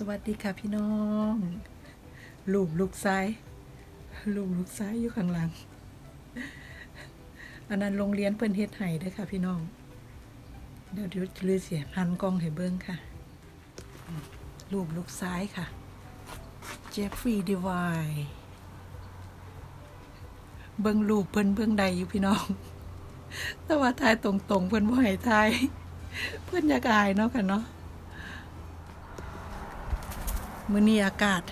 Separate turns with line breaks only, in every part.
สวัสดีค่ะพี่น้องลูกลูกซ้ายลูกลูกซ้ายอยู่ข้างหลัง อันนั้นโรงเรียนเพิ่นเฮ็ดให้ด้อค่ะ พี่น้อง เดี๋ยวเดี๋ยวลือเสียพันกล้องให้เบิ่งค่ะ ลูกลูกซ้ายค่ะเจฟฟรีย์ดีวายเบิ่งลูกเพิ่นเบิ่งใดอยู่พี่น้อง แต่ว่าทายตรงๆ เพิ่นบ่ให้ทาย เพิ่นอยากอายเนาะค่ะเนาะ มื้อนี้อากาศ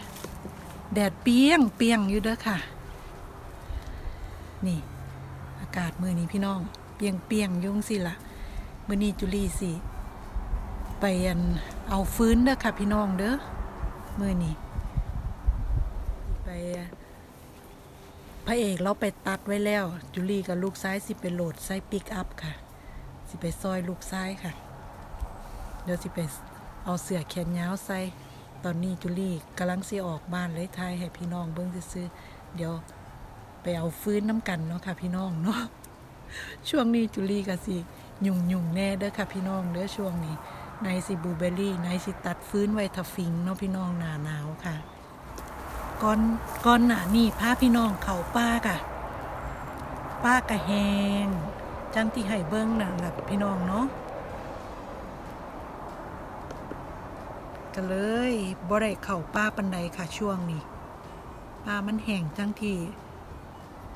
แดดเปียงเปียงอยู่เด้อค่ะ นี่ อากาศมื้อนี้พี่น้อง เปียงเปียงยุ่งสิละมื้อนี้จุลีสิไปอันเอาฟื้นเด้อค่ะ พี่น้องเด้อมื้อนี้ไปพระเอกเราไปตัดไว้แล้ว จุลีกับลูกซ้ายสิไปโหลดไซปิกอัพค่ะ สิไปซอยลูกซ้ายค่ะ เดี๋ยวสิไปเอาเสื้อแขนยาวใส่ ตอนนี้จุลี่กำลังสิออกบ้านเลยทายให้พี่น้องเบิ้งซื้อเดี๋ยวไปเอาฟื้นน้ำกันเนาะค่ะพี่น้องเนาะช่วงนี้จุลี่ก็สิยุ่งยุ่งแน่เด้อค่ะพี่น้องเด้อช่วงนี้ในสิบูเบอร์รี่ในสิตัดฟื้นไวทาฟิงเนาะพี่น้องหนาหนาวค่ะก่อนก่อนหน้านี่พาพี่น้องเขาป้ากะป้ากะแหงจังที่ให้เบิ้งน่ะล่ะพี่น้องเนาะ กันเลยบ่ได้เข่าป้าปันใดค่ะช่วงนี้ป้ามันแห้งจังที่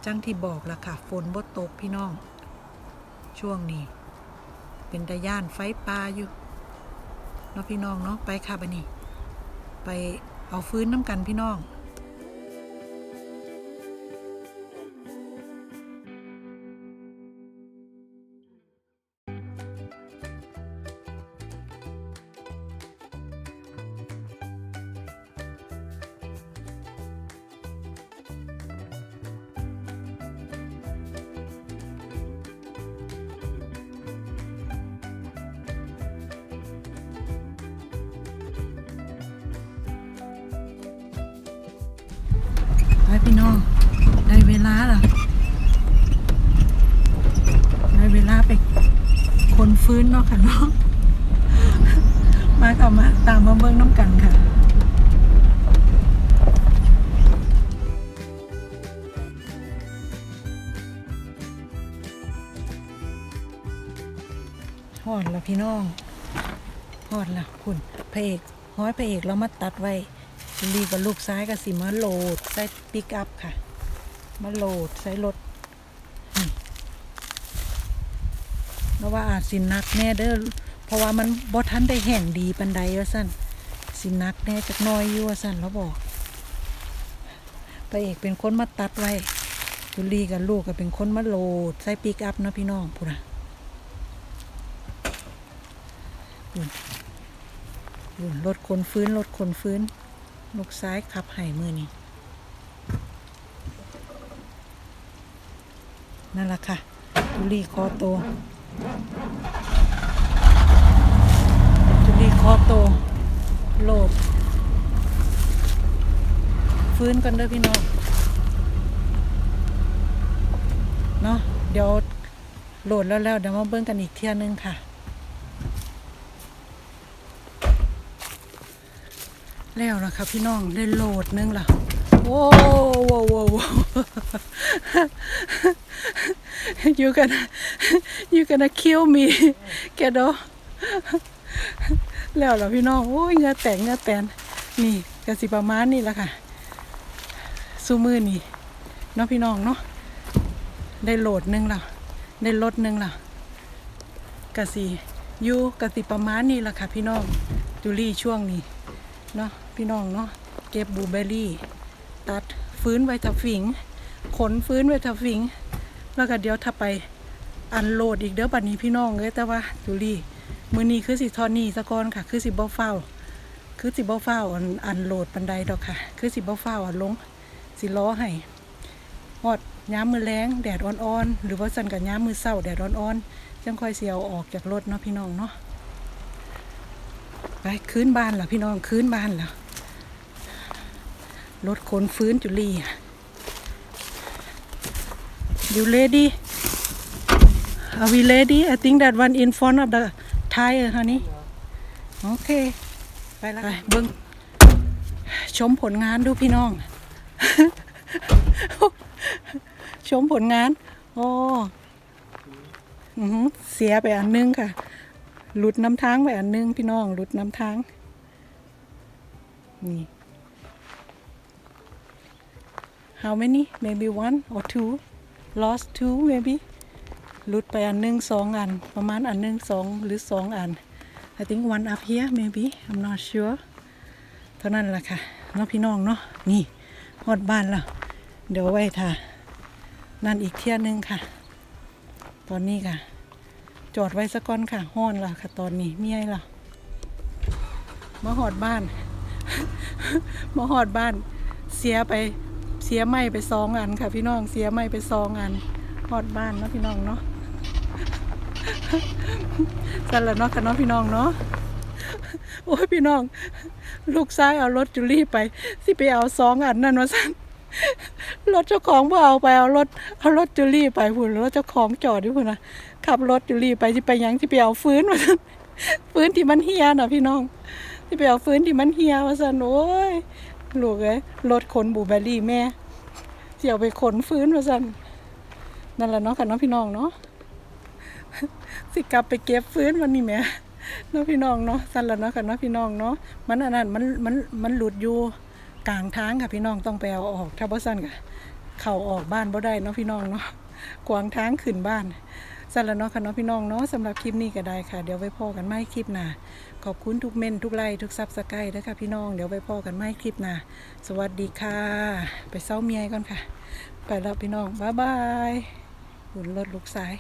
จังที่บอกละค่ะ ฝนบ่ตกพี่น้อง ช่วงนี้ เป็นตะย่านไฟป่าอยู่เนาะพี่น้องเนาะไปค่ะบันนี้ ไปเอาฟื้นน้ำกันพี่น้อง ไปพี่น้อง ได้เวลาล้วได้เวลาไปคนฟื้นเนาะค่ะเนาะมาค่ะมาตามมาเบิ้งน้ำกันค่ะหอดแล้วพี่น้องหอดแล้วคุณพระเอกห้อยพระเอกเรามาตัดไว้ ลีกับลูกซ้ายกับสิมาโหลดใส่ปิกอัพค่ะ มาโหลดใส่รถนี่แล้วว่าอาจสินักแน่เด้อเพราะว่ามันบ่ทันได้แห่งดีปันใดว่าสั่นสินักแน่จักน้อยอยู่ว่าสั่นแล้วบอกพระเอกเป็นคนมาตัดไว้จุลีกับลูกก็เป็นคนมาโหลดใส่ปิกอัพนะพี่น้องพูนะอยู่รถคนฟื้นรถคนฟื้น ลูกซ้ายขับไห่มือนี่นั่นแหละค่ะจุลีคอโตจุลีคอโตโหลด ฟื้นกันเด้อพี่น้องเนาะเดี๋ยวโหลดแล้วแล้วเดี๋ยวมาเบิ่งกันอีกเที่ยนึงค่ะ แล้วนะคะพี่น้องได้โหลดนึงล่ะโว้วว้วว้ว you gonna you gonna kill me แกโดแล้วเหรอพี่น้องโอ้ยเงาแตกเงาแตนนี่กระสิประมาณนี่แหละค่ะซูมือนี่เนาะพี่น้องเนาะได้โหลดนึงล่ะได้ลดนึงล่ะกะสิอยู่กสิประมาณนี่แหละค่ะพี่น้องจูลี่ช่วงนี้เนาะ พี่น้องเนาะเก็บบูเบอร์รี่ ตัดฟื้นไวทับฝิง ขนฟื้นไวทับฝิง แล้วก็เดี๋ยวถ้าไปอันโหลดอีกเด้อบัดนี้พี่น้องเลยแต่ว่าจูลี่มือนี้คือสิทอนี่สะกอนค่ะ คือสิบ่เฝ้า คือสิบ่เฝ้าอันอันโหลดบันไดดอกค่ะ คือสิบ่เฝ้าอันลงสิล้อให้ฮอดย้ำมือแรงแดดอ่อนๆหรือว่าสั่นกับย้ำมือเศร้าแดดอ่อนๆจังค่อยเสียวออกจากรถเนาะพี่น้องเนาะไปคืนบ้านล่ะพี่น้องคืนบ้านล่ะร ถขนฟื้นจุลีอยู่ ready are we ready I think that one in front of the tire honey โอเคไปละไปเบิ้งชมผลงานดูพี่น้อง ชมผลงาน โอ้อื้อหือเสียไปอันนึงค่ะ หลุดน้ำทางไปอันนึงพี่น้อง หลุดน้ำทาง นี่ how many maybe one or two lost two maybe หลุดไปอันหนึ่งสองอัน ประมาณอันหนึ่งสองหรือสองอัน I think one up here maybe I'm not sure เท่านั้นแหละค่ะเนาะพี่น้องเนาะนี่ฮอดบ้านแล้ว เดี๋ยวไว้ท่านั่นอีกเที่ยนึงค่ะ ตอนนี้ค่ะ จอดไว้สักก้อนค่ะห้อนละค่ะตอนนี้เมียล่ะมาหอดบ้าน มาหอดบ้าน เสียไป เสียไม่ไปสองอันค่ะ พี่น้องเสียไม่ไปสองอันหอดบ้านเนาะพี่น้องเนาะสั่นละเนาะค่ะเนาะพี่น้องเนาะโอ้ยพี่น้อง ลูกชายเอารถจุลี่ไปสิไปเอาสองอันนั่นมาสั่นรถเจ้าของบ่เอาไปเอารถเอารถจุลี่ไปพุ่นรถเจ้าของจอดอยู่พุ่นนะขับรถจุลี่ไปสิไปยังสิไปเอาฟื้นมาสั่นฟื้นที่มันเฮียน่ะพี่น้องสิไปเอาฟื้นที่มันเฮียมาสั่นโอ้ย ลูกเอ้ยรถขนบูเบอรี่แม่สิเอาไปขนฟื้นมาสั่นนั่นแหละเนาะค่ะเนาะพี่น้องเนาะสิกลับไปเก็บฟื้นวันนี้แม่เนาะพี่น้องเนาะสั่นละเนาะค่ะเนาะพี่น้องเนาะมันอันนั้นมันมันมันหลุดอยู่กลางทางค่ะพี่น้องต้องไปเอาออกถ้าบ่สั่นก็เข้าออกบ้านบ่ได้เนาะพี่น้องเนาะกวางทางขึ้นบ้าน สั่นละเนาะค่ะเนาะพี่น้องเนาะสำหรับคลิปนี้ก็ได้ค่ะ เดี๋ยวไว้พอกันไหม่คลิปหน้าขอบคุณทุกเมนทุกไลค์ทุกซับสไครต์ด้วยค่ะพี่น้องเดี๋ยวไว้พอกันไหม่คลิปหน้าสวัสดีค่ะ ไปเศร้าเมียก่อนค่ะ ไปแล้วพี่น้องบ๊ายบายหุ่นรถลูกสาย